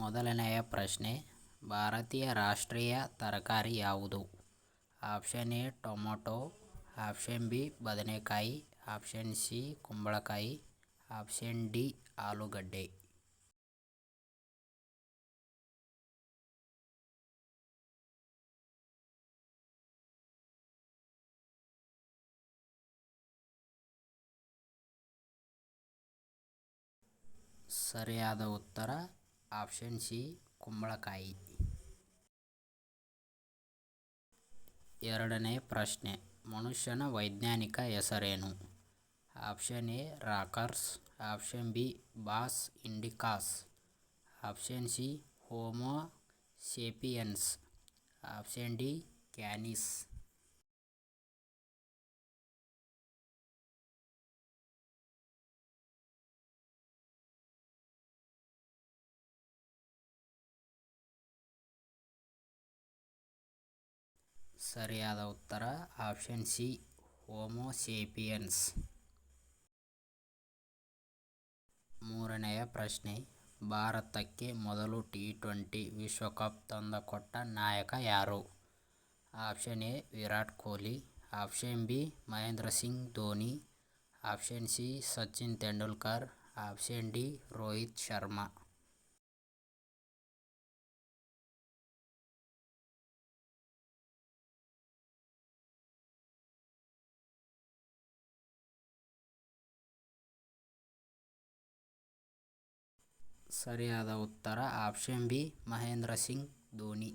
ಮೊದಲನೆಯ ಪ್ರಶ್ನೆ, ಭಾರತೀಯ ರಾಷ್ಟ್ರೀಯ ತರಕಾರಿ ಯಾವುದು? Option A, tomato, option B, ಬದನೆಕಾಯಿ, ಆಪ್ಷನ್ ಸಿ, ಕುಂಬಳಕಾಯಿ, ಆಪ್ಷನ್ ಡಿ, ಆಲೂಗಡ್ಡೆ. ಸರಿಯಾದ ಉತ್ತರ ಆಪ್ಷನ್ ಸಿ ಕುಂಬಳಕಾಯಿ ಎರಡನೇ ಪ್ರಶ್ನೆ ಮನುಷ್ಯನ ವೈಜ್ಞಾನಿಕ ಹೆಸರೇನು option A Rockers option B Bos indicus option C homo sapiens option D Canis ಸರಿಯಾದ ಉತ್ತರ ಆಪ್ಷನ್ ಸಿ ಹೋಮೋ ಸೇಪಿಯನ್ಸ್ ಮೂರನೆಯ ಪ್ರಶ್ನೆ ಭಾರತಕ್ಕೆ ಮೊದಲು ಟಿ ಟ್ವೆಂಟಿ ವಿಶ್ವಕಪ್ ತಂದುಕೊಟ್ಟ ನಾಯಕ ಯಾರು option A Virat Kohli option B Mahendra Singh Dhoni option C Sachin Tendulkar option D Rohit Sharma ಸರಿಯಾದ ಉತ್ತರ ಆಪ್ಷನ್ ಬಿ ಮಹೇಂದ್ರ ಸಿಂಗ್ ಧೋನಿ